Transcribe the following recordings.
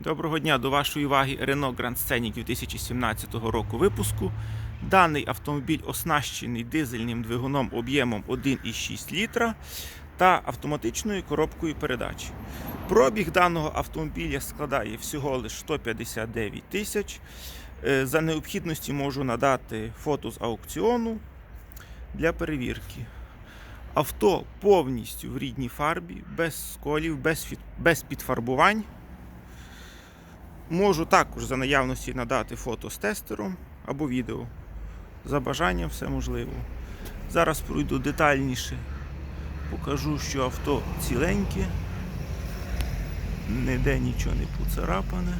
Доброго дня до вашої уваги Renault Grand Scenic 2017 року випуску. Даний автомобіль оснащений дизельним двигуном об'ємом 1,6 літра та автоматичною коробкою передач. Пробіг даного автомобіля складає всього лише 159 тисяч. Е, За необхідності можу надати фото з аукціону для перевірки. Авто повністю в рідній фарбі, без сколів, без, підфарбувань. Можу також за наявності надати фото з тестером або відео. За бажанням все можливо. Зараз пройду детальніше. Покажу, що авто ціленьке, ніде нічого не поцарапане.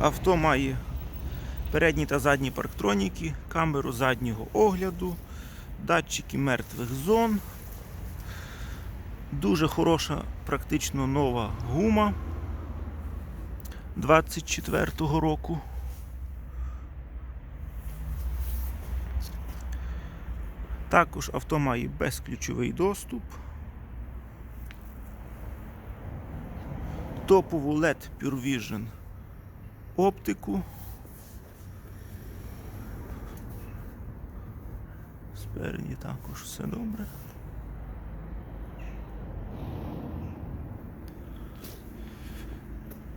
Авто має передні та задні парктроніки, камеру заднього огляду, датчики мертвих зон. Дуже хороша, практично нова гума 24-го року. Також авто має безключовий доступ. Топову LED Pure Vision оптику. Спереді також все добре.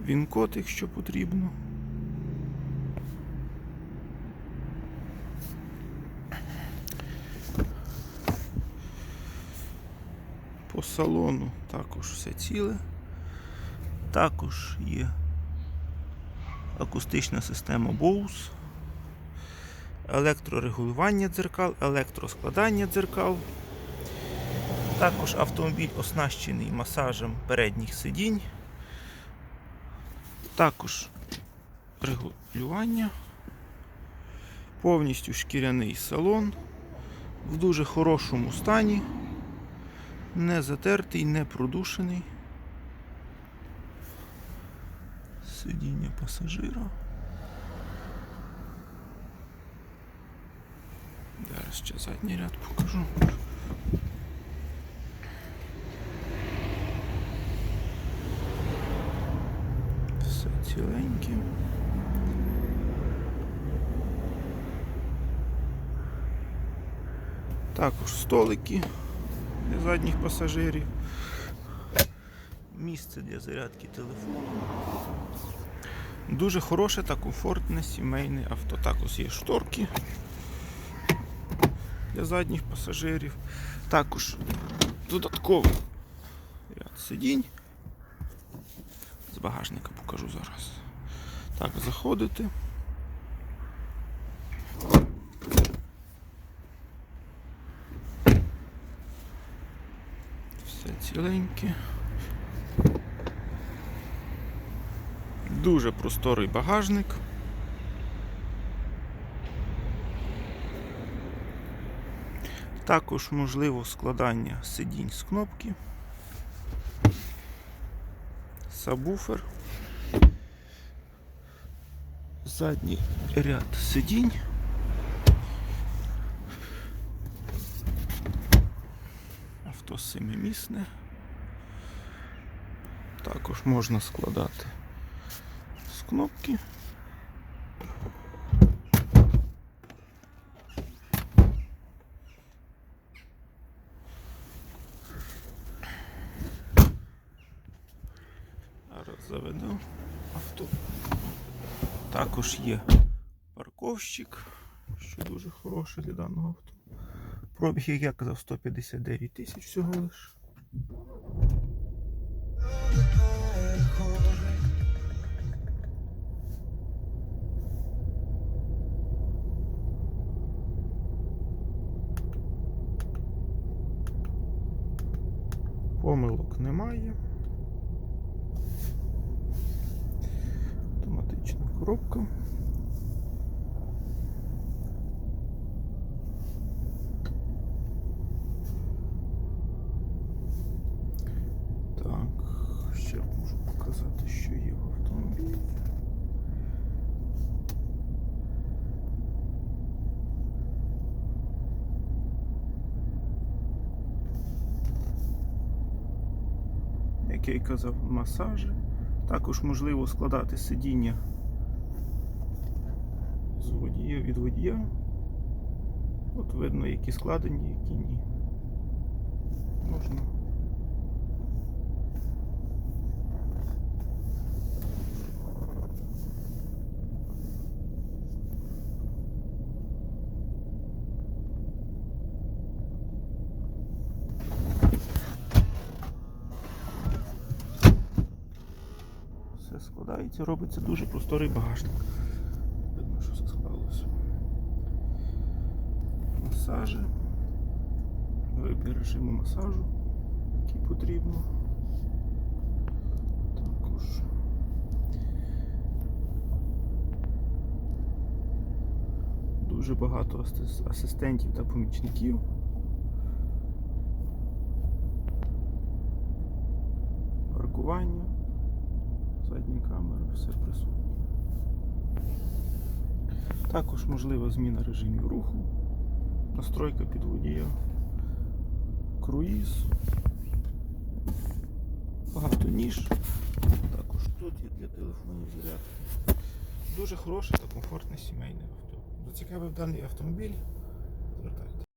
Він-код, якщо потрібно. По салону також все ціле. Також є акустична система Bose, електрорегулювання дзеркал, електроскладання дзеркал. Також автомобіль оснащений масажем передніх сидінь. Також регулювання. Повністю шкіряний салон. В дуже хорошому стані. Не затертий, не продушений. Сидіння пасажира. Зараз ще задній ряд покажу. Все ціленьке. Також столики для задніх пасажирів. Місце для зарядки телефону. Дуже хороше та комфортне сімейне авто. Також є шторки для задніх пасажирів. Також додатковий ряд сидінь. З багажника покажу зараз. Так, заходите. Все ціленьке. Дуже просторий багажник. Також можливо складання сидінь з кнопки. Сабвуфер. Задній ряд сидінь. Авто семимісне. Також можна складати з кнопки. Зараз заведу авто. Також є парковщик, що дуже хороший для даного авто. Пробіг, як я казав, 159 тисяч всього лиш. Помилок немає. Автоматична коробка. Так, ще можу показати, що є в автомобілі. Як масажі. Також можливо складати сидіння з водія від водія. От видно, які складені, які ні. Можна. Все складається, робиться дуже просторий багажник. Видно, що все склалося. Масажі. Вибір режиму масажу, який потрібно. Також. Дуже багато асистентів та помічників. Паркування, задня камера, все присутнє. Також можлива зміна режимів руху, настройка під водія, круїз, багато ніж. Також тут є для телефонів зарядки. Дуже хороше та комфортне сімейне авто. Зацікавив даний автомобіль.